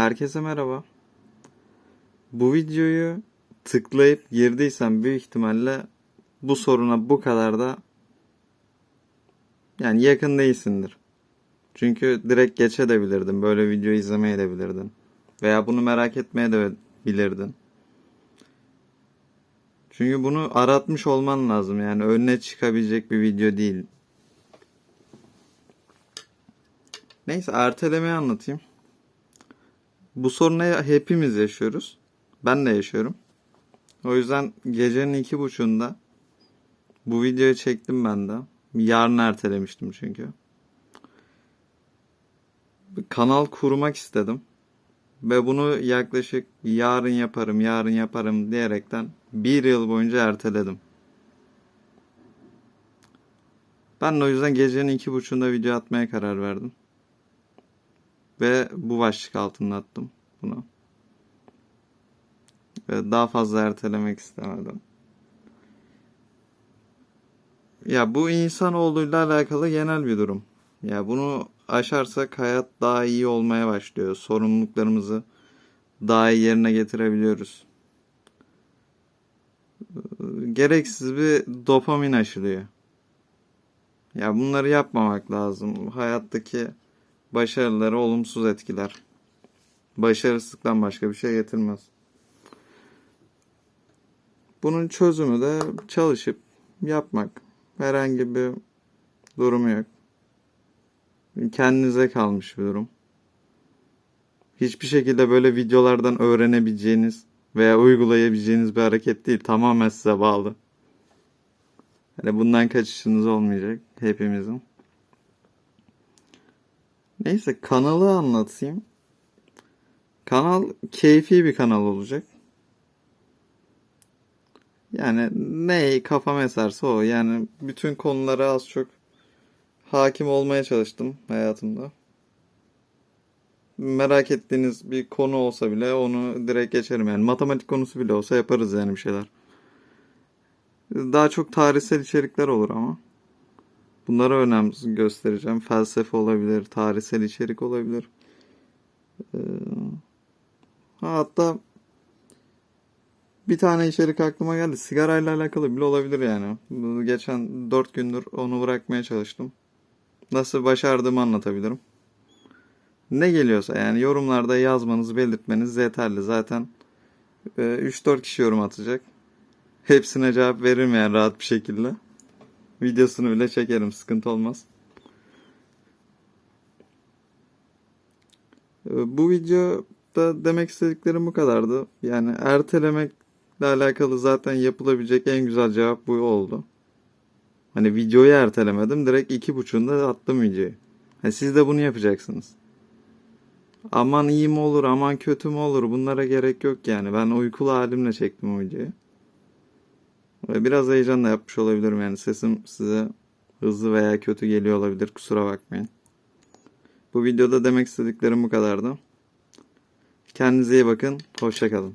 Herkese merhaba. Bu videoyu tıklayıp girdiysen büyük ihtimalle bu soruna bu kadar da yani yakın değilsindir. Çünkü direkt geçebilirdin. Böyle video izlemeye de bilirdin. Veya bunu merak etmeye de bilirdin. Çünkü bunu aratmış olman lazım. Yani önüne çıkabilecek bir video değil. Neyse ertelemeyi anlatayım. Bu sorunu hepimiz yaşıyoruz. Ben de yaşıyorum. O yüzden gecenin iki buçuğunda bu videoyu çektim ben de. Yarın ertelemiştim çünkü. Kanal kurmak istedim. Ve bunu yaklaşık yarın yaparım, yarın yaparım diyerekten bir yıl boyunca erteledim. Ben de o yüzden gecenin iki buçuğunda video atmaya karar verdim. Ve bu başlık altında attım bunu. Ve daha fazla ertelemek istemedim. Ya bu insanoğluyla alakalı genel bir durum. Ya bunu aşarsak hayat daha iyi olmaya başlıyor. Sorumluluklarımızı daha iyi yerine getirebiliyoruz. Gereksiz bir dopamin aşılıyor. Ya bunları yapmamak lazım. Hayattaki başarıları olumsuz etkiler. Başarısızlıktan başka bir şey getirmez. Bunun çözümü de çalışıp yapmak. Herhangi bir durumu yok. Kendinize kalmış bir durum. Hiçbir şekilde böyle videolardan öğrenebileceğiniz veya uygulayabileceğiniz bir hareket değil. Tamamen size bağlı. Yani bundan kaçışınız olmayacak hepimizin. Neyse kanalı anlatayım. Kanal keyfi bir kanal olacak. Yani ne kafam eserse o. Yani bütün konulara az çok hakim olmaya çalıştım hayatımda. Merak ettiğiniz bir konu olsa bile onu direkt geçerim. Yani matematik konusu bile olsa yaparız yani bir şeyler. Daha çok tarihsel içerikler olur ama. Bunlara önem göstereceğim. Felsefe olabilir, tarihsel içerik olabilir. Ee, hatta bir tane içerik aklıma geldi. Sigarayla alakalı bile olabilir yani. Geçen 4 gündür onu bırakmaya çalıştım. Nasıl başardığımı anlatabilirim. Ne geliyorsa yani yorumlarda yazmanız, belirtmeniz yeterli. Zaten e, 3-4 kişi yorum atacak. Hepsine cevap veririm yani rahat bir şekilde. Videosunu bile çekerim, sıkıntı olmaz. E, Bu videoda demek istediklerim bu kadardı. Yani ertelemekle alakalı zaten yapılabilecek en güzel cevap bu oldu. Hani videoyu ertelemedim. Direkt iki buçuğunda attım videoyu. Ha, siz de bunu yapacaksınız. Aman iyi mi olur, aman kötü mü olur bunlara gerek yok yani. Ben uykulu halimle çektim o videoyu. Ve biraz heyecanla yapmış olabilirim yani. Sesim size hızlı veya kötü geliyor olabilir. Kusura bakmayın. Bu videoda demek istediklerim bu kadardı. Kendinize iyi bakın. Hoşçakalın.